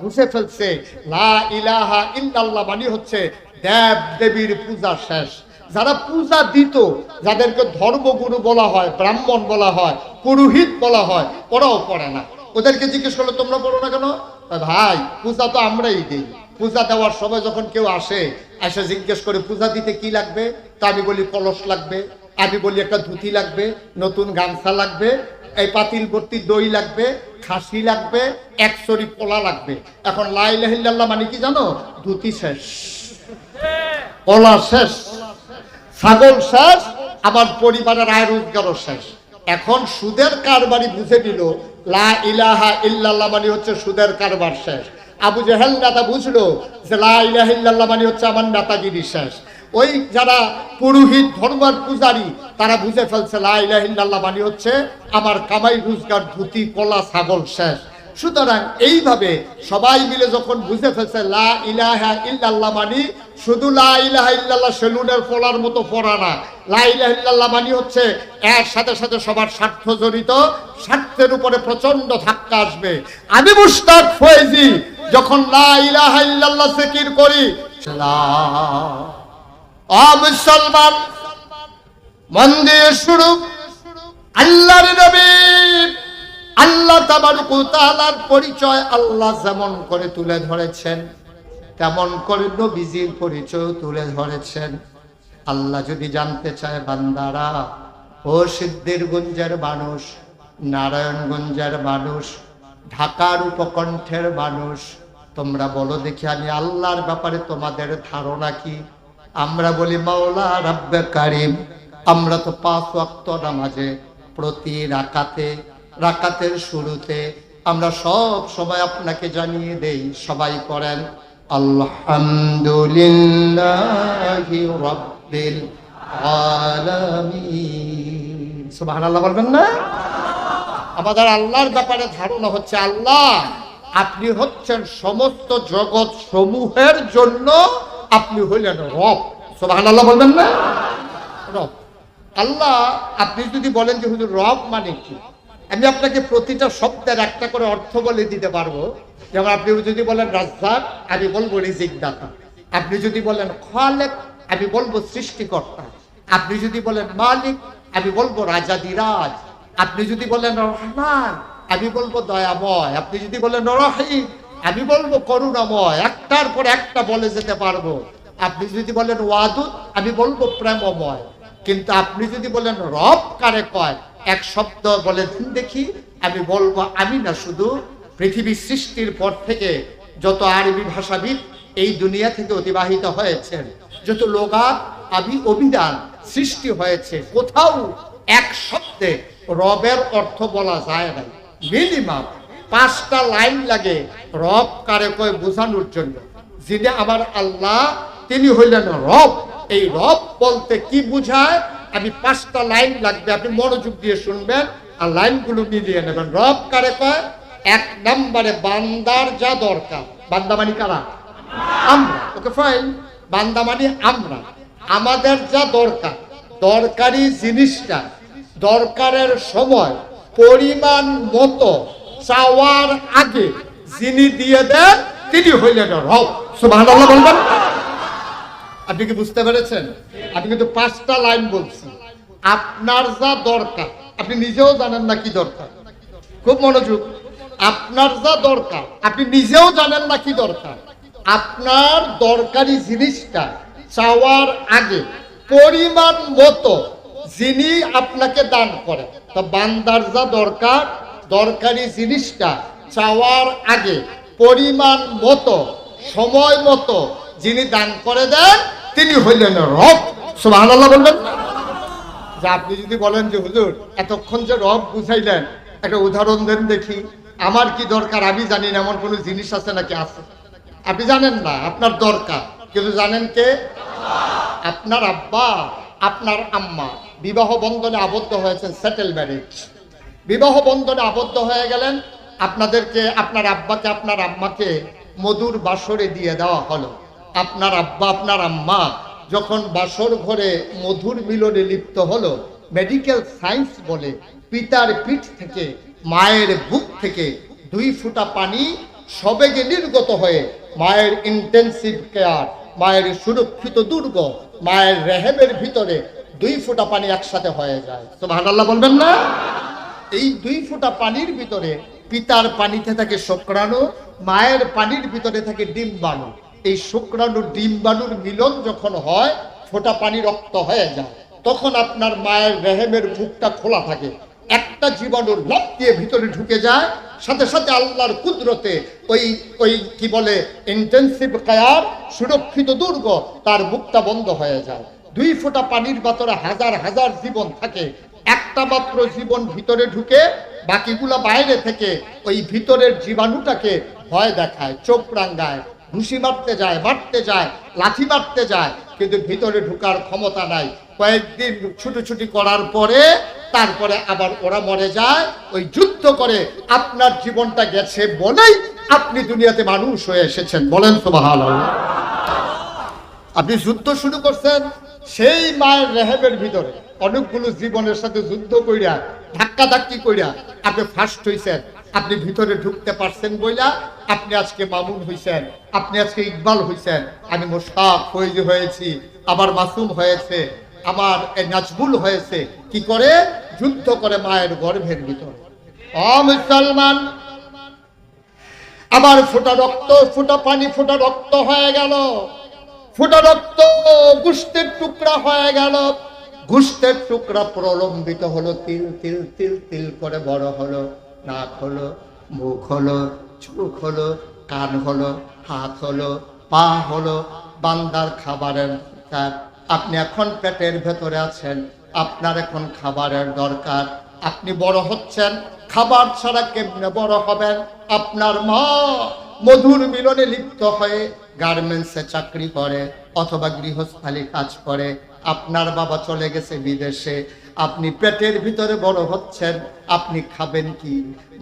বুঝে ফেলছে মানে হচ্ছে দেব দেবীর পূজা শেষ। যারা পূজা দিত, যাদেরকে ধর্মগুরু বলা হয়, ব্রাহ্মণ বলা হয়, পুরোহিত বলা হয়, ওরাও পড়ে না। ওদেরকে জিজ্ঞেস করল, তোমরা পড়ো না কেন? ভাই, পূজা তো আমরাই দিই। পূজা দেওয়ার সময় যখন কেউ আসে, এসে জিজ্ঞেস করে, পূজা দিতে কি লাগবে? তা আমি বলি, কলস লাগবে। আমি বলি, একটা ধুতি লাগবে, নতুন গামছা লাগবে এই পাতিল ভর্তি দই লাগবে, খাসি লাগবে একশরি পোলা লাগবে। এখন লাইলাহিল্লাহ মানে কি জানো? ধুতি শেষ। পোলা শেষ। ছাগল শেষ, আমার পরিবারের আয় রোজগারও শেষ। এখন সুদের কারবারি বুঝে নিল, লা ইলাহা ইল্লাল্লাহ মানে হচ্ছে সুদের কারবার শেষ। আবু জেহেল নেতা বুঝলো যে লা ইলাহা ইল্লাল্লাহ মানে হচ্ছে আমার নেতাগিরি শেষ। ওই যারা পুরোহিত ধর্মের পূজারী, তারা বুঝে ফেলছে, লা ইলাহা ইল্লাল্লাহ মানে হচ্ছে আমার কামাই রোজগার ধুতি, কলা, ছাগল শেষ। সুতরাং এইভাবে সবাই মিলে যখন বুঝে ফেলছে, লা ইলাহা মানি শুধু লা সেলুনের ফলার মতো পড়া না। লা ইলাহা ইল্লাল্লাহ মানি হচ্ছে এর সাথে সাথে সবার স্বার্থ জড়িত, স্বার্থের উপরে প্রচণ্ড ধাক্কা আসবে। আমি মুস্তাক ফয়েজি, যখন লা ইলাহা ইল্লাল্লাহ করি, লা মুসলমান মন দিয়ে শুরু আল্লাহর নবী। আল্লাহ তাবারকুতালার পরিচয় আল্লাহ যেমন করে তুলে ধরেছেন, তেমন করে নবীজির পরিচয় তুলে ধরেছেন। আল্লাহ যদি জানতে চায়, বান্দারা, ও সিদ্ধিরগঞ্জের মানুষ, নারায়ণগঞ্জের মানুষ, ঢাকার উপকণ্ঠের মানুষ, তোমরা বলো দেখি আমি আল্লাহর ব্যাপারে তোমাদের ধারণা কি? আমরা বলি, মাওলা রাব্বে কারিম, আমরা তো পাঁচ ওয়াক্ত নামাজে প্রতি রাকাতে, রাকাতের শুরুতে আমরা সব সময় আপনাকে জানিয়ে দেই, সবাই করেন আলহামদুলিল্লাহি রাব্বিল আলামিন। সুবহানাল্লাহ বলবেন না? আমাদের আল্লাহর ব্যাপারে ধারণা হচ্ছে আল্লাহ, আপনি হচ্ছেন সমস্ত জগৎ সমূহের জন্য আপনি হইলেন রব। সুবহানাল্লাহ বলবেন না? রব। আল্লাহ, আপনি যদি বলেন যে হুজুর, রব মানে কি? আমি আপনাকে প্রতিটা শব্দের একটা করে অর্থ বলে দিতে পারব। যেমন আপনি যদি বলেন রাজ্জাক, আমি বলব রিজিক দাতা আপনি যদি বলেন খালেক, আমি বলব সৃষ্টিকর্তা। আপনি যদি বলেন মালিক, আমি বলব রাজাদিরাজ আপনি যদি বলেন রহমান, আমি বলব দয়াময়। আপনি যদি বলেন রহিম আমি বলব করুণাময়, একটার পর একটা বলে যেতে পারব। আপনি যদি বলেন ওয়াদুদ, আমি বলব প্রেমময়। কিন্তু আপনি যদি বলেন রব, কারে কয়? এক শব্দ বলে দিন দেখি, আমি বলব আমি না শুধু। পৃথিবী সৃষ্টির পর থেকে যত আরবি ভাষাবিদ এই দুনিয়া থেকে অতিবাহিত হয়েছেন, যত লোগাত আবি অভিধান সৃষ্টি হয়েছে, কোথাও এক শব্দে রবের অর্থ বলা যায় না মিনিমাম পাঁচটা লাইন লাগে, রব কারে কয় বোঝানোর জন্য। যিনি আমার আল্লাহ, তিনি হইলেন রব। এই রব বলতে কি বুঝায়? আমি পাঁচটা লাইন লাগবে, আপনি মনোযোগ দিয়ে শুনবেন আর লাইনগুলো মিলিয়ে নেবেন। রব কারে কয়? এক নম্বরে বান্দার যা দরকার। বান্দা মানে কারা? আমরা। ওকে ফাইন বান্দা মানে আমরা। আমাদের যা দরকার, দরকারি জিনিসটা, দরকারের সময়, পরিমাণ মতো চাওয়ার আগে যিনি দিয়ে দেন, তিনি হইলেন রব। সুবহানাল্লাহ বলবেন? আপনি কি বুঝতে পেরেছেন? আপনি কিন্তু পাঁচটা লাইন বলছি আপনার যা দরকার, আপনি নিজেও জানেন না কি দরকার। খুব মনোযোগ। আপনার যা দরকার, আপনি নিজেও জানেন না কি দরকার। আপনার দরকারি জিনিসটা চাওয়ার আগে পরিমাণ মতো যিনি আপনাকে দান করেন। তা বান্দার যা দরকার দরকারি জিনিসটা চাওয়ার আগে পরিমাণ মতো, সময় মতো যিনি দান করে দেন, তিনি হইলেন রব। সুবহানাল্লাহ বলবেন। যে আপনি যদি বলেন যে, হুজুর, এতক্ষণ যে রব বুঝাইলেন, একটা উদাহরণ দেন দেখি, আমার কি দরকার? আমি জানি না, এমন কোনো জিনিস আছে নাকি? আছে। আপনি জানেন না, আপনার দরকার। কিন্তু জানেন কে? আপনার আব্বা, আপনার আম্মা। বিবাহ বন্ধনে আবদ্ধ হয়েছেন সেটেল ম্যারেজ বিবাহ বন্ধনে আবদ্ধ হয়ে গেলেন। আপনাদেরকে, আপনার আব্বাকে, আপনার আম্মাকে মধুর বাসরে দিয়ে দেওয়া হলো। আপনার আব্বা, আপনার আম্মা যখন বাসর ঘরে মধুর মিলনে লিপ্ত হলো মেডিকেল সায়েন্স বলে পিতার পিঠ থেকে, মায়ের বুক থেকে দুই ফুটা পানি সবেগে নির্গত হয়ে মায়ের ইন্টেন্সিভ কেয়ার মায়ের সুরক্ষিত দুর্গ, মায়ের রেহেমের ভিতরে দুই ফোঁটা পানি একসাথে হয়ে যায়। তো আল্লাহ বলবেন না? এই দুই ফোঁটা পানির ভিতরে পিতার পানিতে থাকে শুক্রাণু, মায়ের পানির ভিতরে থাকে ডিম্বাণু। এই শুক্রাণু, ডিম্বাণুর মিলন যখন হয়, ফোঁটা পানি রক্ত হয়ে যায়। তখন আপনার মায়ের রেহেমের মুখটা খোলা থাকে। একটা জীবাণুর লাভ দিয়ে ভিতরে ঢুকে যায়। সাথে সাথে আল্লাহর কুদরতে ওই ওই কি বলে ইন্টেন্সিভ কায়ার সুরক্ষিত দুর্গ, তার মুখটা বন্ধ হয়ে যায়। দুই ফোঁটা পানির ভেতরে হাজার হাজার জীবন থাকে। একটা মাত্র জীবন ভিতরে ঢুকে বাকিগুলো বাইরে থেকে ওই ভিতরের জীবাণুটাকে ভয় দেখায়, চোখ রাঙ্গায়, ঘুষি মারতে যায় মারতে যায়, লাথি মারতে যায়, কিন্তু ভিতরে ঢুকার ক্ষমতা নাই। কয়েকদিন ছুটোছুটি করার পরে তারপরে আবার ওরা মরে যায়, ওই যুদ্ধ করে আপনার জীবনটা গেছে বলেই আপনি দুনিয়াতে মানুষ হয়ে এসেছেন। বলেন তো আপনি যুদ্ধ শুরু করছেন সেই মায়ের রেহেবের ভিতরে অনেকগুলো জীবনের সাথে যুদ্ধ কইরা ধাক্কা ধাক্কি কইরা আপনি ফার্স্ট হইছেন। আপনি ভিতরে ঢুকতে পারছেন বইলা আপনি আজকে মামুন হইছেন, আপনি আজকে ইকবাল হইছেন। আমি মোশাক ফৈজি হয়েছি, আবার মাসুম হয়েছে আমার নাজবুল হয়েছে। কি করে? যুদ্ধ করে মায়ের গর্ভের ভিতরে। মুসলমান, আবার ফোটা রক্ত, ফোটা পানি, ফোটা রক্ত হয়ে গেল। ফোটা রক্ত গুষ্টের টুকরা হয়ে গেল। গুষ্টের টুকরা প্রলম্বিত হলো, তিল তিল তিল তিল করে বড় হলো। নাক হলো, মুখ হলো, চোখ হলো, কান হলো, হাত হলো, পা হলো, বান্দার খাবারের দরকার। আপনি এখন পেটের ভেতরে আছেন, আপনার এখন খাবারের দরকার। আপনি বড় হচ্ছেন, খাবার ছাড়া কেমনে বড় হবেন? আপনার মা মধুর মিলনে লিপ্ত হয়ে গার্মেন্টসে চাকরি করে অথবা গৃহস্থালী কাজ করে। আপনার বাবা চলে গেছে বিদেশে। আপনি পেটের ভিতরে বড় হচ্ছেন। আপনি খাবেন কি?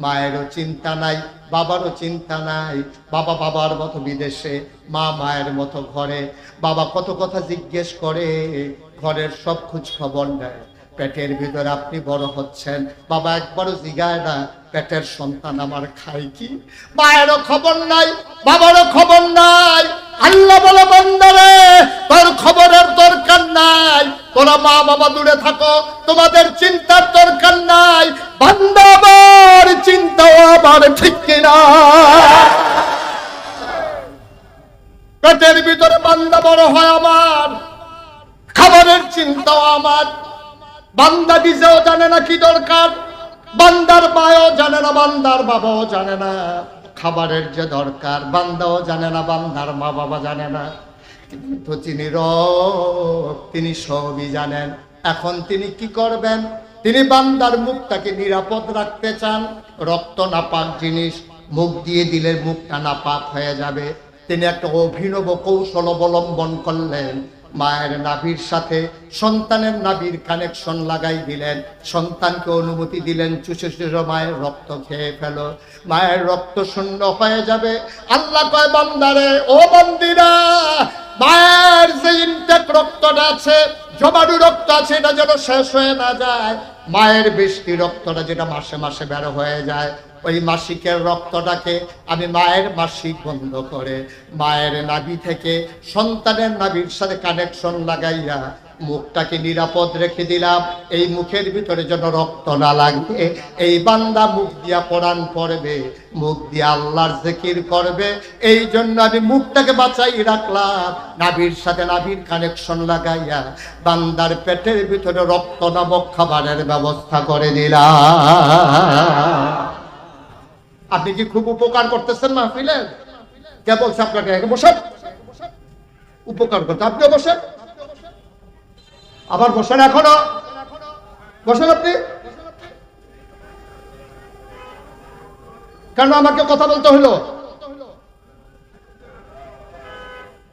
মায়েরও চিন্তা নাই, বাবারও চিন্তা নাই। বাবা বাবার মতো বিদেশে, মা মায়ের মতো ঘরে। বাবা কত কথা জিজ্ঞেস করে, ঘরের সব খোঁজ খবর নেয়। পেটের ভিতরে আপনি বড় হচ্ছেন। বাবা একবারও জিগায় না পেটের সন্তান আমার খায় কি? মায়েরও খবর নাই, বাবারও খবর নাই। আল্লাহ বলে, বন্দারে, তোর খবরের দরকার নাই। তোরা মা, বাবা দূরে থাকো, তোমাদের চিন্তার দরকার নাই। বান্দা চিন্তা আবার ঠিক কিনা? পেটের ভিতরে বান্দা বড় হয় আমার। খাবারের চিন্তাও আমার। বান্দা নিজেও জানে না কি দরকার। বান্দার মায়ও জানে না, বান্দার বাবাও জানে না। খাবারের যে দরকার, বান্দাও জানে না, বান্দার মা বাবা জানে না। কিন্তু তিনি রব, তিনি সবই জানেন। এখন তিনি কি করবেন? তিনি বান্দার মুখটাকে নিরাপদ রাখতে চান। রক্ত নাপাক জিনিস, মুখ দিয়ে দিলে মুখটা নাপাক হয়ে যাবে। তিনি একটা অভিনব কৌশল অবলম্বন করলেন। মায়ের নাভির সাথে সন্তানের নাভির কানেকশন লাগাই দিলেন। সন্তানকে অনুমতি দিলেন, চুষে চুষে মায়ের রক্ত খেয়ে ফেল। মায়ের রক্ত শূন্য হয়ে যাবে। আল্লাহ কয়, বান্দারে, ও বন্দিরা, মায়ের যে ইনটেক রক্তটা আছে জমারু রক্ত আছে, এটা যেন শেষ হয়ে না যায়। মায়ের বৃষ্টি রক্তটা যেটা মাসে মাসে বের হয়ে যায় ওই মাসিকের রক্তটাকে আমি মায়ের মাসিক বন্ধ করে মায়ের নাভি থেকে সন্তানের নাভির সাথে কানেকশন লাগাইয়া মুখটাকে নিরাপদ রেখে দিলাম। এই মুখের ভিতরে যেন রক্ত না লাগে। এই বান্দা মুখ দিয়া পড়ান পড়বে, মুখ দিয়া আল্লাহর জিকির করবে। এই জন্য আমি মুখটাকে বাঁচাই রাখলাম। নাভির সাথে নাভির কানেকশন লাগাইয়া বান্দার পেটের ভিতরে রক্ত নামক খাবারের ব্যবস্থা করে দিলাম। আপনি কি খুব উপকার করতেছেন মাহফিলের কে বলছে আপনাকে? বসেন। উপকার করতে আপনিও বসেন। আবার বসেন এখনও। বসেন আপনি। কেন আমাকে কথা বলতে হলো?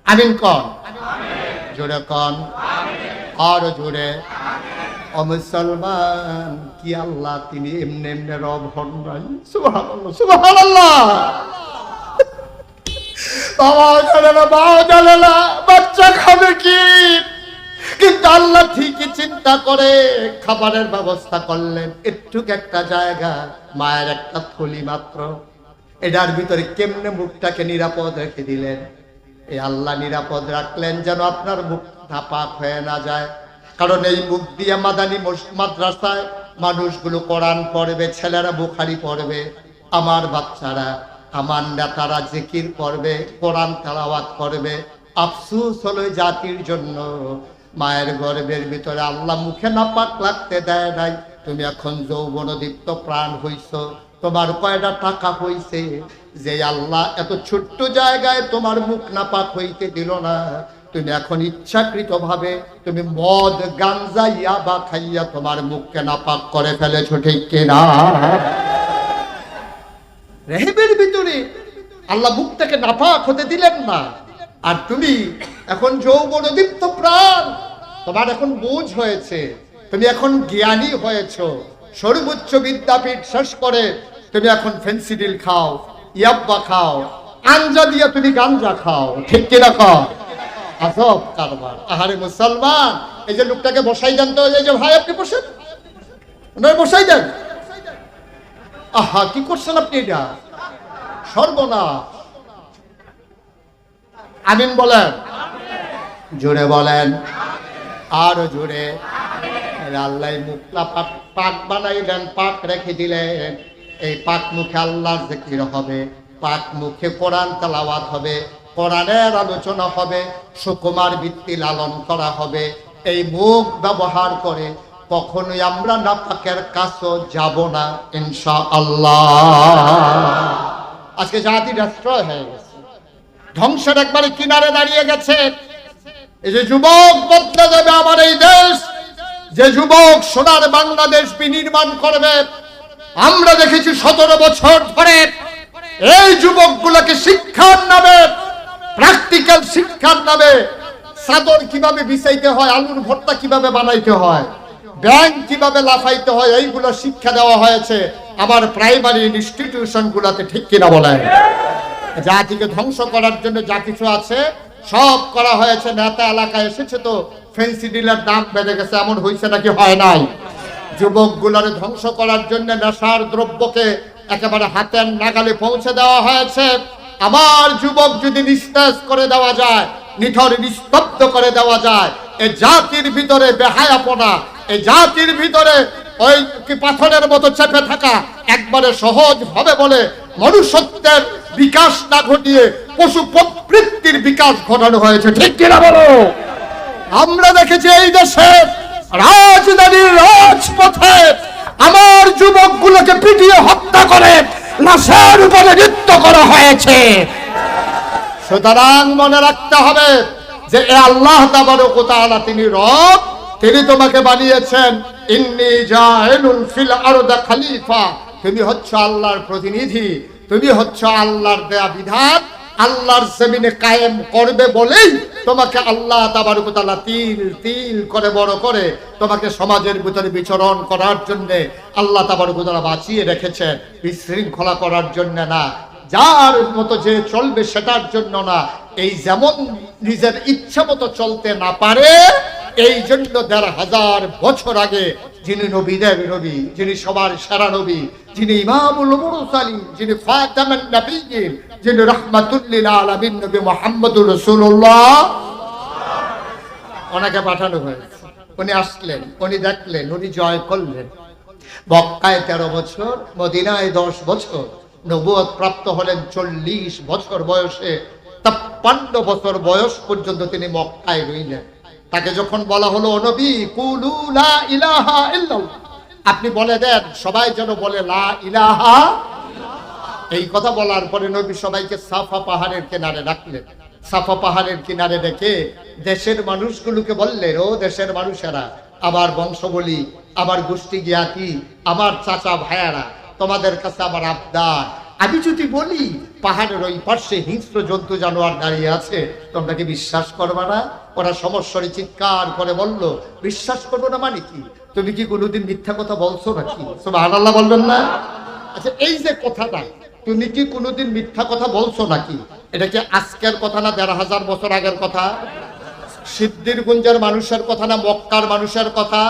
আমিন কন। জোরে কন। আর জোরে। ও মুসলমান কি আল্লাহ, তিনি এমনি এমনি রব হন নাই? সুবহানাল্লাহ বাবা জানে না জানে না, বাচ্চা খাবে কি? কিন্তু আল্লাহ ঠিকই চিন্তা করে, খাবারের ব্যবস্থা করলেন। একটু একটা জায়গা, মায়ের একটা থলি মাত্র। এটার ভিতরে কেমনে মুখটাকে নিরাপদ রেখে দিলেন? এই আল্লাহ নিরাপদ রাখলেন যেন আপনার মুখ নাপাক হয়ে না যায়। কারণ এই মুখ দিয়ে মাদানি মাদ্রাসায় মানুষগুলো কোরআন পড়বে, ছেলেরা বুখারি পড়বে, আমার বাচ্চারা, আমার নেতারা জিকির করবে, কোরআন তালাওয়াত করবে। আফসুস হলো জাতির জন্য। মায়ের গর্বের ভিতরে আল্লাহ মুখে নাপাক লাগতে দেয় নাই। তুমি এখন যৌবনদীপ্ত প্রাণ হইছ, তোমার কয়টা টাকা হইছে? যে আল্লাহ এত ছোট্ট জায়গায় তোমার মুখ নাপাক হইতে দিল না। তুমি এখন ইচ্ছাকৃত ভাবে তুমি মদ, গাঞ্জা, ইয়াবা খাইয়া তোমার মুখকে নাপাক করে ফেলেছো, ঠিক কিনা? রেহেবের ভিতরে আল্লাহ মুখটাকে নাপাক হতে দিলেন না। আর তুমি এখন যৌবনদীপ্ত প্রাণ, তোমার এখন বুঝ হয়েছে, তুমি এখন জ্ঞানী হয়েছো, সর্বোচ্চ বিদ্যাপীঠ শেষ করে তুমি এখন ফেন্সিডিল খাও, ইয়াব্বা খাও, আঞ্জা দিয়া তুমি গাঞ্জা খাও, ঠিক কিনা খাও আজব কারবার। আহারে মুসলমান, এই যে লোকটাকে বসাই দেন তো, এই যে ভাই, আপনি বসেন। ওনার বসাই দেন। আহা, কি করছেন আপনি এটা? সর্বনাশ। আমিন বলেন। জোরে বলেন। আরও জোরে। আল্লাহ মুখলা পাক পাক বানাইলেন, পাক রেখে দিলেন। এই পাক মুখে আল্লাহর জিকির হবে, পাক মুখে কোরআন তালাওয়াত হবে। কোরআনের আলোচনা হবে, সুকুমার ভিত্তি লালন করা হবে। এই মুখ ব্যবহার করে কখনোই আমরা নাপাকের কাছেও যাব না ইনশা আল্লাহ আজকে জাতি রাষ্ট্র হয়ে গেছে। ধ্বংসের একবারে কিনারে দাঁড়িয়ে গেছে। এই যে যুবক বদলে যাবে আমার এই দেশ। যে যুবক সোনার বাংলাদেশ বিনির্মাণ করবে, আমরা দেখেছি সতেরো বছর ধরে এই যুবকগুলোকে শিক্ষার নামে প্র্যাকটিক্যাল শিক্ষার নামে চাদর কীভাবে বিছাইতে হয়, আলুর ভর্তা কীভাবে বানাইতে হয় ব্যাংক কীভাবে লাফাইতে হয়, এইগুলো শিক্ষা দেওয়া হয়েছে আমার প্রাইমারি ইনস্টিটিউশন গুলাতে ঠিক কিনা বলেন? জাতিকে ধ্বংস করার জন্য যা কিছু আছে, সব করা হয়েছে, নেতা এলাকায় এসেছে তো, ফেন্সি ডিলার দাম বেড়ে গেছে, এমন হয়েছে নাকি হয় নাই? যুবক গুলারে ধ্বংস করার জন্য নেশার দ্রব্যকে একেবারে হাতের নাগালে পৌঁছে দেওয়া হয়েছে। আমার যুবক যদি নিস্তেজ করে দেওয়া যায় নিথর নিস্তব্ধ করে দেওয়া যায়, এ জাতির ভিতরে বেহায়াপনা, এ জাতির ভিতরে ওই কি পাথরের মতো চেপে থাকা একবারে সহজ হবে বলে মনুষ্যত্বের বিকাশ না ঘটিয়ে পশু প্রবৃত্তির বিকাশ ঘটানো হয়েছে। ঠিক কিনা বলো? আমরা দেখেছি এই দেশে রাজধানীর রাজপথে আমার যুবকগুলোকে পিটিয়ে হত্যা করে লাশের উপরে নৃত্য করা হয়েছে। সুতরাং মনে রাখতে হবে যে এ আল্লাহ তাবারকুতালা তিনি রব, তিনি তোমাকে বানিয়েছেন। ইন্নি জাইলুল ফিল আরদা খালিফা। তুমি হচ্ছ আল্লাহর প্রতিনিধি, তুমি হচ্ছ আল্লাহর দেয়া বিধান। আল্লাহর জমিনে কায়েম করবে বলেই তোমাকে আল্লাহ তাবারকালা তিল তিল করে বড় করে তোমাকে সমাজের ভিতরে বিচরণ করার জন্য আল্লাহ তাবারকালা বাঁচিয়ে রেখেছে, বিশৃঙ্খলা করার জন্য না। যার মতো যে চলবে সেটার জন্য না। এই যেমন নিজের ইচ্ছা মতো চলতে না পারে, এই জন্য দেড় হাজার বছর আগে যিনি নবীদের নবী, যিনি সবার সেরা নবী, যিনি ইমামুল মুরসালিন, যিনি ফাতামান নবীন যিনি রাহমাতুল্লিল আলামিন, নবী মুহাম্মদুর রাসূলুল্লাহ। ওনাকে পাঠানো হয়েছে। উনি আসলেন, উনি দেখলেন, উনি জয় করলেন। মক্কায় তেরো বছর, মদিনায় দশ বছর নবুয়ত প্রাপ্ত হলেন চল্লিশ বছর বয়সে তাপ্পান্ন বছর বয়স পর্যন্ত তিনি মক্কায় রইলেন। তাকে যখন বলা হলো, "ও নবী, কুলু লা ইলাহা আপনি বলে দেন, সবাই যেন বলে, লা ইলাহা এই কথা বলার পরে নবী সবাইকে সাফা পাহাড়ের কিনারে রাখলেন সাফা পাহাড়ের কিনারে রেখে দেশের মানুষগুলোকে বললেন ও দেশের মানুষেরা, আমার বংশবলী, আমার গোষ্ঠী জ্ঞাতি আমার চাচা ভাইয়ারা, তোমাদের কাছে আমার আবদার আমি যদি বলি, পাহাড়ের ওই পার্শ্বে হিংস্র জন্তু জানোয়ার দাঁড়িয়ে আছে, তোমরা কি বিশ্বাস করবা না? ওরা সমস্যারে চিৎকার করে বলল, বিশ্বাস করব না মানে কি? তুমি কি কোনোদিন মিথ্যা কথা বলছো নাকি? আল্লাহ বলবেন না? আচ্ছা এই যে কথাটা, তুমি কি কোনোদিন মিথ্যা কথা বলছো নাকি? এটা কি আজকের কথা না দেড় হাজার বছর আগের কথা? সিদ্ধিরগুঞ্জের মানুষের কথা না মক্কার মানুষের কথা?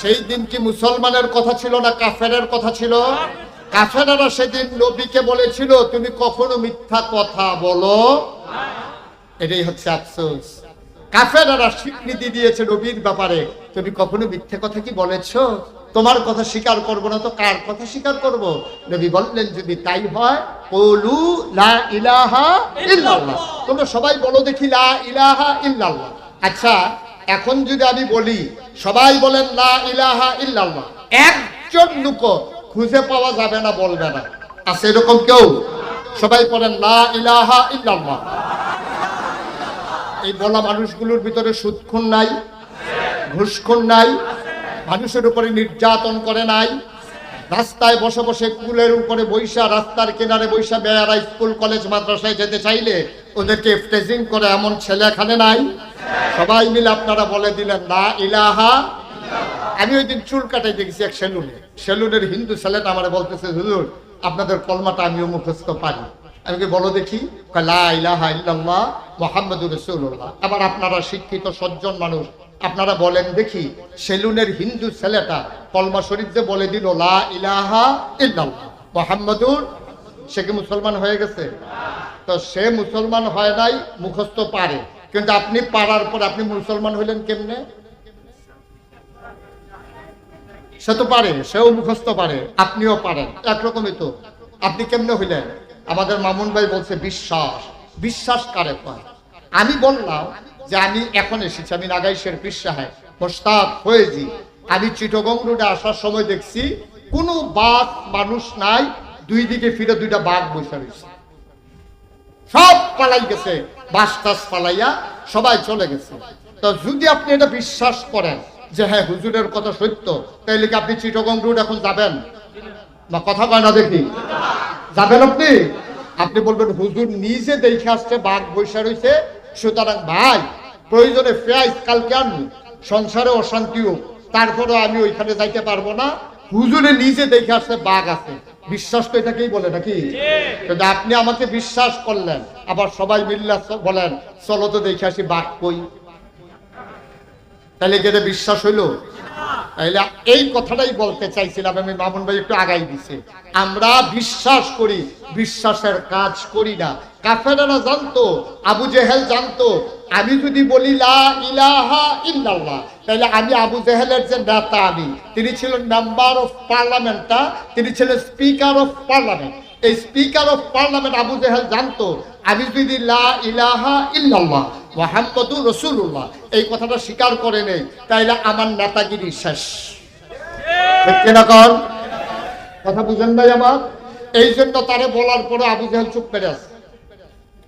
সেই দিন কি মুসলমানের কথা ছিল না কাফেরের কথা ছিল? কাফেরারা সেদিন নবীকে বলেছিল, তুমি কখনো মিথ্যা কথা বলো? এটাই হচ্ছে আফসোস। কাফেরারা স্বীকৃতি দিয়েছে নবীর ব্যাপারে, তুমি কখনো মিথ্যে কথা কি বলেছ? তোমার কথা স্বীকার করব না তো কার কথা স্বীকার করব? নবী বললেন, যদি তাই হয়, কলু লা ইলাহা ইল্লাল্লাহ। তোমরা সবাই বলো দেখি, লা ইলাহা ইল্লাল্লাহ। আচ্ছা এখন যদি আমি বলি, সবাই বলেন, লা ইলাহা ইল্লাল্লাহ। একজন লোক খুঁজে পাওয়া যাবে না, বলবে না। আছে এরকম কেউ? সবাই বলেন লা ইলাহা ইল্লাল্লাহ। এই বলা মানুষগুলোর ভিতরে সুদখুন নাই, ঘুষখুন নাই, মানুষের উপরে নির্যাতন করে নাই। রাস্তায় বসে বসে কুলের উপরে বৈশা, রাস্তার কিনারে বৈশা মেয়েরা স্কুল, কলেজ, মাদ্রাসায় যেতে চাইলে ওদেরকে ফ্রেজিং করে এমন ছেলে এখানে নাই। সবাই মিলে আপনারা বলে দিলেন না ইলাহা আমি ওই দিন চুল কাটাই দেখছি এক সেলুনে। সেলুনের হিন্দু ছেলেটা আমার বলতেছে, হুজুর, আপনাদের কলমাটা আমিও মুখস্থ পারি। আমি কি বলো দেখি। আবার আপনারা শিক্ষিত, সজ্জন মানুষ, আপনারা বলেন, দেখি, সেলুনের হিন্দু ছেলেটা কলমা শরীফ যে বলে দিল, লা ইলাহা মুহাম্মাদুর, সে কি মুসলমান হয়ে গেছে? তো সে মুসলমান হয় নাই, মুখস্থ পারে। কিন্তু আপনি পারার পর আপনি মুসলমান হইলেন কেমনে? সে তো পারে, সেও মুখস্থ পারে, আপনিও পারেন। একরকমই তো। আপনি কেমনে হইলেন? আমাদের মামুন ভাই বলছে, বিশ্বাস। বিশ্বাস কারে পায় আমি বললাম যে আমি এখন এসেছি, আমি নাগাইশের পিসাহে মোস্তাক হয়েছি। আমি চিটগং রোডে আসার সময় দেখছি, কোনো বাস মানুষ নাই, দুই দিকে ফিরে দুইটা বাঘ বসে রয়েছে। সব পালাই গেছে, বাস টাস পালাইয়া সবাই চলে গেছে। তো যদি আপনি এটা বিশ্বাস করেন যে হ্যাঁ হুজুরের কথা সত্য, তাইলে কি আপনি চিটগং রোড এখন যাবেন? না, কথা কয় না দেখি। যাবেন আপনি? আপনি বলবেন, হুজুর নিজে দেখে আসছে, বাঘ বৈশা রয়েছে সুতরাং ভাই, প্রয়োজনে পেঁয়াজ কালকে আনব, সংসারে অশান্তি হোক, তারপরে আমি ওইখানে যাইতে পারব না। হুজুরে নিজে দেখে আসছে, বাঘ আছে। বিশ্বাস তো এটাকেই বলে নাকি? আপনি আমাকে বিশ্বাস করলেন, আবার সবাই মিল্লা বলেন, চলো তো দেখে আসি বাঘ কই। তাহলে গেলে বিশ্বাস হইল? তাইলে এই কথাটাই বলতে চাইছিলাম আমি, মামুন ভাই একটু আগাই দিছে। আমরা বিশ্বাস করি, বিশ্বাসের কাজ করি না। কাফেরারা জানতো, আবু জেহেল জানতো, আমি যদি বলি লা ইলাহা ইল্লাল্লাহ, তাহলে আমি আবু জেহেলের যে নেতা আমি, তিনি ছিলেন মেম্বার অফ পার্লামেন্টটা তিনি ছিলেন স্পিকার অফ পার্লামেন্ট এই speaker of parliament Abu Jahl জানতো আমি যদি লা ইলাহা ইল্লাল্লাহ, মোহাম্মদুর রসুল্লাহ এই কথাটা স্বীকার করে নেই, তাইলে আমার নেতাগিরি শেষ। কথা বুঝেন নাই আমার? এই জন্য তারে বলার পরে আবু জাহেল চুপ করে আছে।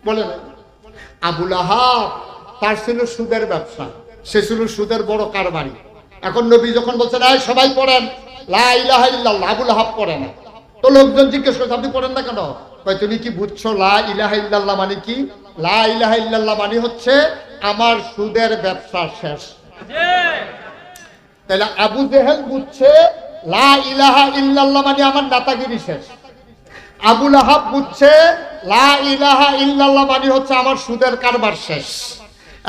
বলে আবুল আহাব, তার ছিল সুদের ব্যবসা, সে ছিল সুদের বড় কারবারি। এখন নবী যখন বলছেন সবাই পড়েন। লা ইল্লাল্লাহ, আবুল আহাব পড়ে না। তো লোকজন জিজ্ঞেস করছে, আপনি পড়েন না কেন? তুমি কি বুঝছ লা ইলাহা ইল্লাল্লাহ মানে কি? লা ইলাহা ইল্লাল্লাহ মানে হচ্ছে আমার সুদের ব্যবসা শেষ। তাহলে আবু জেহেল বুঝছে, লা ইলাহা ইল্লাল্লাহ মানে আমার দাতাগিরি শেষ। আবুল আহাব বুঝছে, লা ইলাহা ইল্লাল্লাহ মানে হচ্ছে আমার সুদের কারবার শেষ।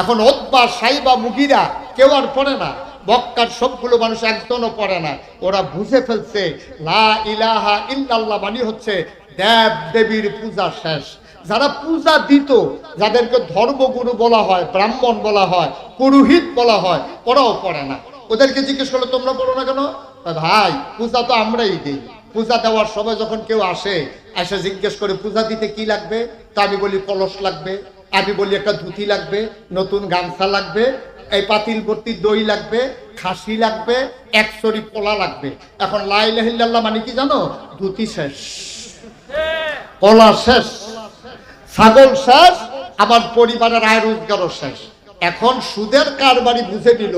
এখন ওতবা, সাইবা, মুগিরা কেউ আর পড়ে না। বক্কার সবগুলো মানুষ একজনও পড়ে না। ওরা বুঝে ফেলছে, লা ইলাহা ইল্লাল্লাহ মানে হচ্ছে দেব দেবীর পূজা শেষ। যারা পূজা দিত, যাদেরকে ধর্মগুরু বলা হয়, ব্রাহ্মণ বলা হয়, পুরোহিত বলা হয়, ওরাও পড়ে না। ওদেরকে জিজ্ঞেস করলে, তোমরা পড়ো না কেন? ভাই, পূজা তো আমরাই দিই। পূজা দেওয়ার সময় যখন কেউ আসে, এসে জিজ্ঞেস করে, পূজা দিতে কি লাগবে? তা আমি বলি, কলস লাগবে। আমি বলি, একটা ধুতি লাগবে, নতুন গামছা লাগবে। এই পাতিল ভর্তি দই লাগবে, খাসি লাগবে একশরি পোলা লাগবে। এখন লাইলাহিল্লাহ মানে কি জানো? ধুতি শেষ। কলা শেষ। ছাগল শেষ, আমার পরিবারের আয় রোজগারও শেষ। এখন সুদের কারবারি বুঝে নিল,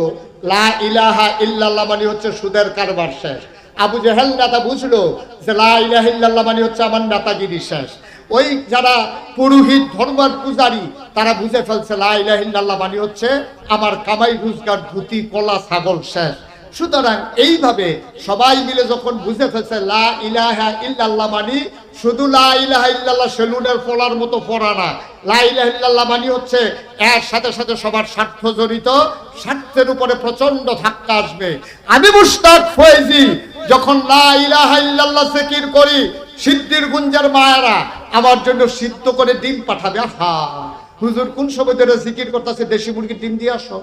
লা ইলাহা ইল্লাল্লাহ মানে হচ্ছে সুদের কারবার শেষ। আবু জেহেল নেতা বুঝলো যে লা ইলাহা ইল্লাল্লাহ মানে হচ্ছে আমার নেতাগিরি শেষ। ওই যারা পুরোহিত ধর্মের পূজারী, তারা বুঝে ফেলছে, লা ইলাহা ইল্লাল্লাহ মানে হচ্ছে আমার কামাই রোজগার ধুতি, কলা, ছাগল শেষ। সুতরাং এইভাবে সবাই মিলে যখন বুঝে ফেলছে, লা ইলাহা মানি শুধু ইল্লাল্লাহ সেলুনের ফলার মতো পড়া না। লাইলাহ ইল্লাল্লাহ মানে হচ্ছে এর সাথে সাথে সবার স্বার্থ জড়িত, স্বার্থের উপরে প্রচণ্ড ধাক্কা আসবে। আমি মুস্তাক ফয়েজি, যখন ইল্লাল্লাহ জিকির করি সিদ্ধির গুঞ্জার মায়েরা আমার জন্য সিদ্ধ করে ডিম পাঠাবে। আহা! হুজুর, কোন সময় ধরে জিকির করতেছে? দেশি মুরগি ডিম দিয়ে আসো।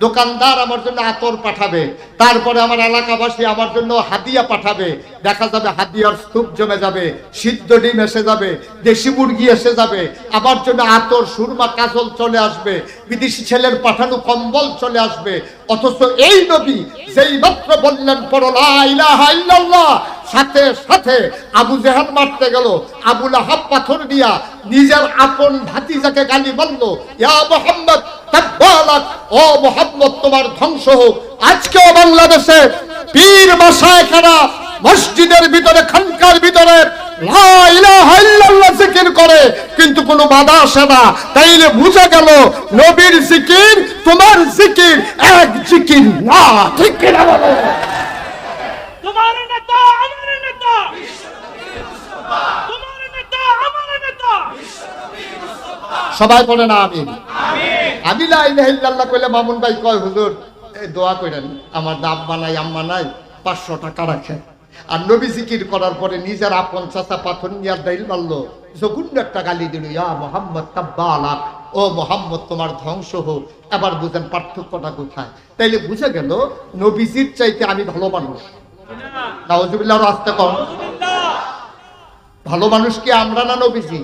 দোকানদার আমার জন্য আতর পাঠাবে। তারপরে আমার এলাকাবাসী আমার জন্য হাতিয়া পাঠাবে। দেখা যাবে হাদিয়ার স্তূপ জমে যাবে, সিদ্ধ ডিম এসে যাবে, দেশি মুরগি এসে যাবে আমার জন্য আতর, সুরমা, কাজল চলে আসবে, বিদেশি ছেলের পাঠানো কম্বল চলে আসবে। অথচ এই নবী যেই মাত্র বললেন পড়লা সাথে সাথে আবু জেহান মারতে গেল আবুল আহাব পাথর দিয়া নিজের আপন ভাতিজাকে গালি বলল ইয়া মোহাম্মদ ও মোহাম্মদ, তোমার ধ্বংস হোক। আজকেও বাংলাদেশে পীর মাসায়খানা মসজিদের ভিতরে খানকার ভিতরে জিকির করে কিন্তু কোনো বাধা আসে না। তাইলে বুঝা গেল নবীর জিকির তোমার জিকির এক জিকির না ঠিক কিনা বলো? তোমার নেতা আমার নেতা। তোমার নেতা আমার নেতা। সবাই পড়ে না আমি আমি লা ইলাহা ইল্লাল্লাহ কইলে মামুন ভাই কয় হুজুর এই দোয়া কইরেন আমার দাব বানাই আম্মা নাই পাঁচশো টাকা রাখেন। আর নবী জিকির করার পরে নিজের আপন চাচা পাথর নিয়ে দাইল মারলো। জগুন্ড একটা গালি দিল, ইয়া মোহাম্মদ তাব্বালা ও মোহাম্মদ, তোমার ধ্বংস হোক। এবার বুঝেন পার্থক্যটা কোথায়। তাইলে বুঝে গেল, নবীজির চাইতে আমি ভালো মানুষ। নাওজুবিল্লাহ রাস্তা কম। ভালো মানুষ কি আমরা না নবীজি?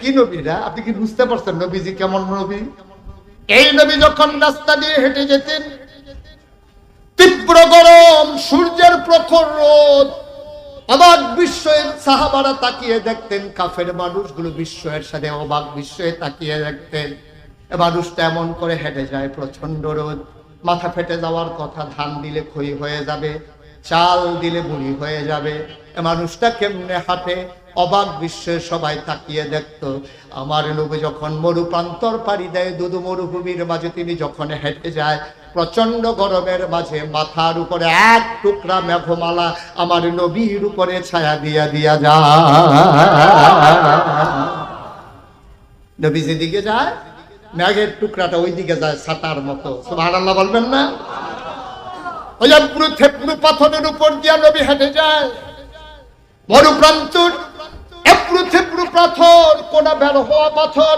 কি নবীরা? আপনি কি বুঝতে পারছেন নবীজি কেমন নবী? এই নবী যখন রাস্তা দিয়ে হেঁটে যেতেন তীব্র গরম, সূর্যের প্রখর রোদ। অবাক বিস্ময়ের সাহাবারা তাকিয়ে দেখতেন, কাফের মানুষগুলো বিস্ময়ের সাথে অবাক বিস্ময়ে তাকিয়ে দেখতেন। মানুষটা এমন করে হেঁটে যায় প্রচণ্ড রোদ। মাথা ফেটে যাওয়ার কথা, ধান দিলে ক্ষয় হয়ে যাবে, চাল দিলে বুড়ি হয়ে যাবে। মানুষটা কেমনে হাঁটে? অবাক বিশ্বে সবাই তাকিয়ে দেখত। আমার নবী যখন মরুপ্রান্তর পাড়ি দেয় দুদু মরুভূমির মাঝে তিনি যখন হেঁটে যায় প্রচণ্ড গরমের মাঝে মাথার উপরে এক টুকরা মেঘমালা আমার নবীর উপরে ছায়া দিয়া দিয়া যায়। নবী যেদিকে যায়, মেঘের টুকরাটা ওই দিকে যায় ছাতার মতো। সুবহানাল্লাহ বলবেন না? ওই পুরো থেপুরু পাথরের উপর দিয়া নবী হেঁটে যায়। বড় প্রান্তর এপ্রু পাথর, কোনা বের হওয়া পাথর,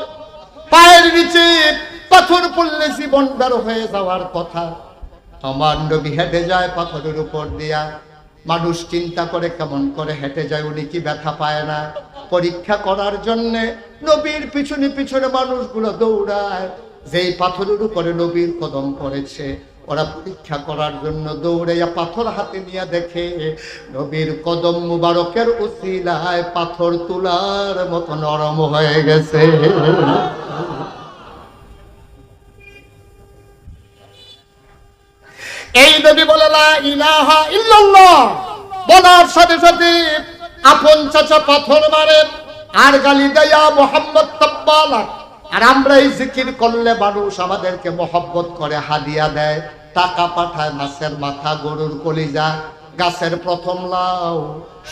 পায়ের নিচে পাথর পড়লে জীবন বের হয়ে যাওয়ার কথা। আমার নবী হেঁটে যায় পাথরের উপর দিয়া। মানুষ চিন্তা করে কেমন করে হেঁটে যায়, উনি কি ব্যথা পায় না। পরীক্ষা করার জন্যে নবীর পিছনে পিছনে মানুষগুলো দৌড়ায়। যেই পাথরের উপরে নবীর কদম পড়েছে, ওরা পরীক্ষা করার জন্য দৌড়াইয়া পাথর হাতে নিয়ে দেখে, নবীর কদম মুবারকের উসিলায় পাথর তুলার মতো নরম হয়ে গেছে। এই নবী বলে ইলাহা বলার সাথে সাথে আপন চাচা পাথর মারে, আর গালি দেয়া মোহাম্মদ আর আমরা এই জিকির করলে মানুষ আমাদেরকে মহব্বত করে, হাদিয়া দেয়, টাকা পাঠায়, মাছের মাথা, গরুর কলিজা, গাছের প্রথম লাউ।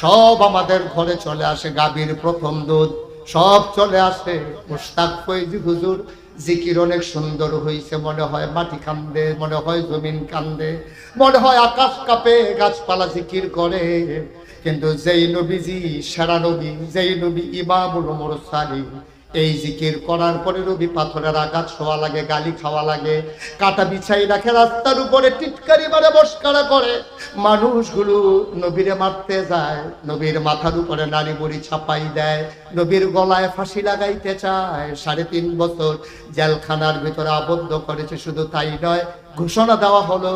সব আমাদের ঘরে চলে আসে, গাভীর প্রথম দুধ। সব চলে আসে, মুস্তাক ফৈজি হুজুর। জিকির অনেক সুন্দর হয়েছে মনে হয় মাটি কান্দে, মনে হয় জমিন কান্দে, মনে হয় আকাশ কাঁপে, গাছপালা জিকির করে। কিন্তু যেই নবীজি, সেরা নবী, যেই নবী ইমামুল মুরসালিন এই জিকির করার পরে রবি পাথরের আঘাত শোয়া লাগে, গালি খাওয়া লাগে, কাটা বিছাই রাখে, রাস্তার উপরে টিটকারি মারে, বসকারা করে। মানুষগুলো নবীরে মারতে যায়, নবীর মাথার উপরে নারী বুড়ি ছাপাই দেয়, নবীর গলায় ফাঁসি লাগাইতে চায়। সাড়ে তিন বছর জেলখানার ভিতরে আবদ্ধ করেছে, শুধু তাই নয়, ঘোষণা দেওয়া হলো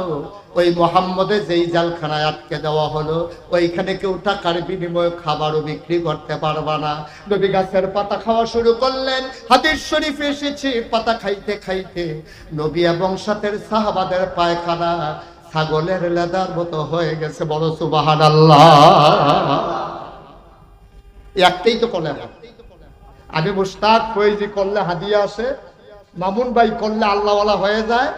ওই মোহাম্মদের যেই জেলখানায় আটকে দেওয়া হলো, ওইখানে কেউ টাকার বিনিময়ে খাবারও বিক্রি করতে পারবা না। নবী গাছের পাতা খাওয়া শুরু করলেন হাতির শরীফে এসেছে, পাতা খাইতে খাইতে। নবী এবং সাথের সাহাবাদের পায়খানা ছাগলের লেদার মতো হয়ে গেছে বড় সুবাহান আল্লাহ একটাই তো করলে না আমি মুস্তাক ফৈজি করলে হাদিয়া আসে, মামুন ভাই করলে আল্লাহওয়ালা হয়ে যায়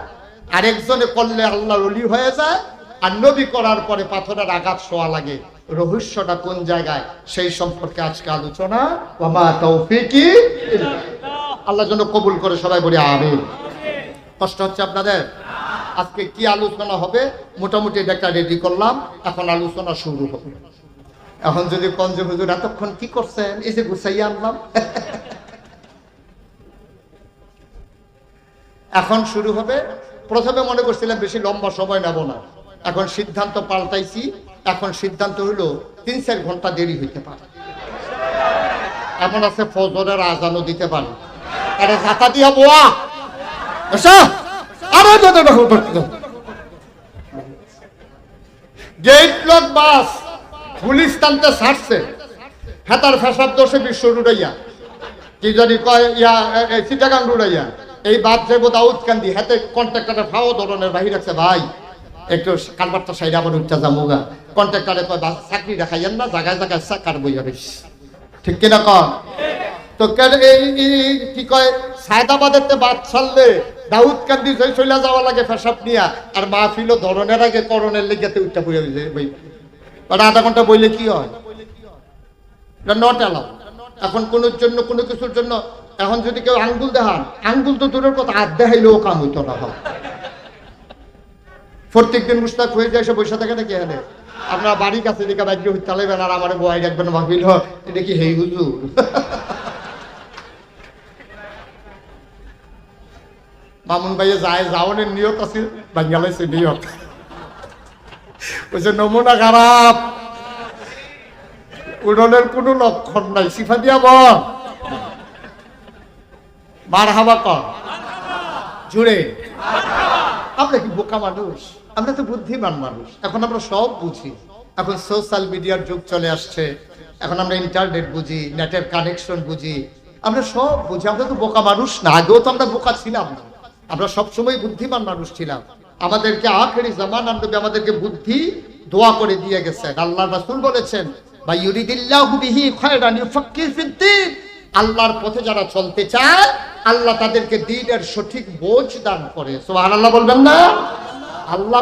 আরেকজনে করলে আল্লাহ অলি হয়ে যায়, আর নবী করার পরে পাথরের আঘাত শোয়া লাগে। রহস্যটা কোন জায়গায়? সেই সম্পর্কে আজকে আলোচনা। আল্লাহ যেন কবুল করে সবাই বলি আমিন। কষ্ট হচ্ছে আপনাদের? আজকে কি আলোচনা হবে? মোটামুটি এটা রেডি করলাম। এখন আলোচনা শুরু হবে। এখন যদি পঞ্চ হুজুর এতক্ষণ কি করছেন? এই যে গুছাইয়া আনলাম। এখন শুরু হবে প্রথমে মনে করছিলাম বেশি লম্বা সময় নেব না। এখন সিদ্ধান্ত পাল্টাইছি। এখন সিদ্ধান্ত হলো তিন চার ঘণ্টা দেরি হইতে পারে। এমন আছে ফজরের আজানও দিতে পারে। আরে জাতা দিয়া বোয়া! গেট লক বাস, পুলিশ টানতে ছাড়ছে। হেতার ফেসার দোষে বিশ্ব রুড়াইয়া। কি জানি কয়, ইয়া সিটাগাং রুড়াইয়া। এই বাদ যাব দাউদ কান্দি হাতে কন্ট্রাক্টরে ফাও ধরনের বাহির আছে ভাই। একটু কালবারটা সাইড আবার উঠতে যাব গা কন্ট্রাক্টরে কয় চাকরি দেখাইয়েন না জায়গায় জায়গায় চাকার বইয়া রইস ঠিক কিনা কন? তো কি কয়, সায়দাবাদের তে বাদ ছাড়লে দাউদ কান্দি চলে যাওয়া লাগে ফেসাব নিয়া, আর মাহফিলও ধরনের আগে করণের লেগেতে উঠতে বইয়া বই। আধা ঘণ্টা বইলে কি হয়? নট অ্যালাউ এখন কোন জন্য, কোনো কিছুর জন্য এখন যদি কেউ আঙ্গুল দেখান, আঙ্গুল তো দূরের কথা, আর দেখাইলেও কাম হইতো না, হয়। প্রত্যেক দিন মুস্তাক হয়ে যায় সে বসে থাকে নাকি এখানে? আপনার বাড়ির কাছে দিকে বাইক হইতে চালাইবেন আর আমার বয় রাখবেন ভাবিল এটা কি হেই হুজুর? মামুন ভাইয়ে যায়, যাওয়ানের নিয়ত আছে বাঙ্গালাইছে নিয়ত। বলছে নমুনা খারাপ। উড়নের কোনো লক্ষণ নাই সিফা দিয়া বল। মার হাবা কর। জুড়ে। আমরা কি বোকা মানুষ? আমরা তো বুদ্ধিমান মানুষ। এখন আমরা সব বুঝি। এখন সোশ্যাল মিডিয়ার যুগ চলে আসছে। এখন আমরা ইন্টারনেট বুঝি, নেটের কানেকশন বুঝি। আমরা সব বুঝি। আমরা তো বোকা মানুষ না, আগেও তো আমরা বোকা ছিলাম না। আমরা সবসময় বুদ্ধিমান মানুষ ছিলাম। আমাদেরকে আখেরি জামান নবী আমাদেরকে বুদ্ধি দোয়া করে দিয়ে গেছেন। আল্লাহ রাসূল বলেছেন বা ইউরিদিল্লাহু বিহি খায়রান ইউফাক্কির ফিদ্দিন আল্লাহর পথে যারা চলতে চায়, আল্লাহ তাদেরকে দিনের সঠিক বোঝ দান করে। সুবহানাল্লাহ বলবেন না? আল্লাহ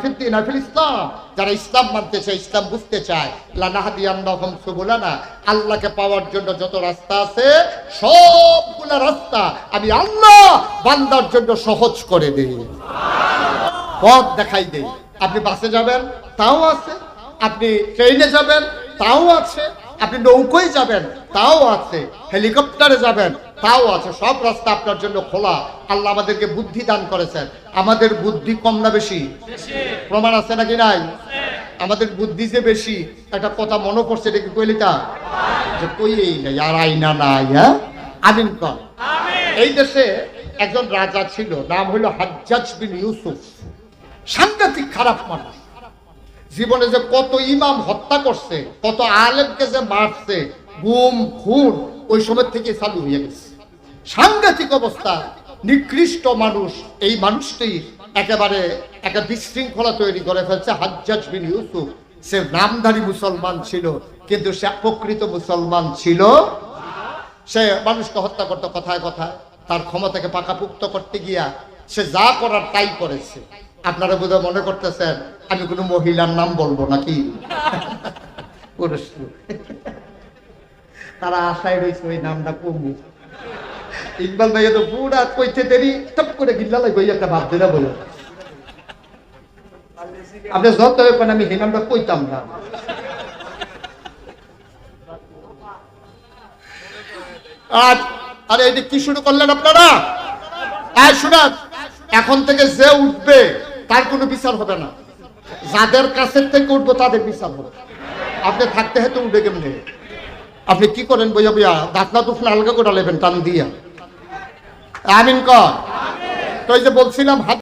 ফিদ্দিনা ফিল ইসলাম, যারা ইসলাম মানতে চায়, ইসলাম বুঝতে চায় আল্লাহকে পাওয়ার জন্য যত রাস্তা আছে, সবগুলা রাস্তা আমি আল্লাহ বান্দার জন্য সহজ করে দেই। পথ দেখাই দেই। আপনি বাসে যাবেন তাও আছে। আপনি ট্রেনে যাবেন তাও আছে। আপনি নৌকোয় যাবেন তাও আছে। হেলিকপ্টারে যাবেন তাও আছে। সব রাস্তা আপনার জন্য খোলা। আল্লাহ আমাদেরকে বুদ্ধি দান করেছেন। আমাদের বুদ্ধি কম না বেশি? প্রমাণ আছে নাকি নাই? আমাদের বুদ্ধি যে বেশি একটা কথা মনে পড়ছে এটা কি কইলিতা যে কই এই নাই আর আইনা নাই হ্যাঁ? আমিন কর এই দেশে একজন রাজা ছিল, নাম হইল হাজ্জাজ বিন ইউসুফ। সাংঘাতিক খারাপ মানুষ। জীবনে যে কত ইমাম হত্যা করছে, কত আলেমকে যে মারছে, গুম, খুন, ওই সময় থেকে চালু হয়ে গেছে। সাংঘাতিক অবস্থা। নিকৃষ্ট মানুষ, এই মানুষটি একেবারে একটা বিশৃঙ্খলা তৈরি করে ফেলছে হাজ্জাজ বিন ইউসুফ। সে নামধারী মুসলমান ছিল, কিন্তু সে প্রকৃত মুসলমান ছিল। সে মানুষকে হত্যা করতে কথায় কথায়। তার ক্ষমতাকে পাকাপুক্ত করতে গিয়া সে যা করার তাই করেছে। আপনারা বোধহয় মনে করতেছেন, আমি কোনো মহিলার নাম বলব নাকি? তারা আশায় রয়েছে ওই নামটা কমু। ইকবাল ভাইয়া তো পুরা কইতে দেরি, টপ করে গিল্লা লাগবে একটা ভাব দিলা বলে। আপনি যত এখন আমি সেই নামটা কইতাম না। আর আরে এটা কি শুরু করলেন আপনারা? আর শোনান, এখন থেকে যে উঠবে, তার কোনো বিচার হবে না। যাদের কাছের থেকে উঠবো, তাদের বিচার হবে। আপনি থাকতে হেতু উঠবে কেমনে? আপনি কি করেন বইয়া বইয়া? দাঁতনা দুফনা আলগা করে লেবেন, টান দিয়া। আমিন কর। তো এই যে বলছিলাম, হাত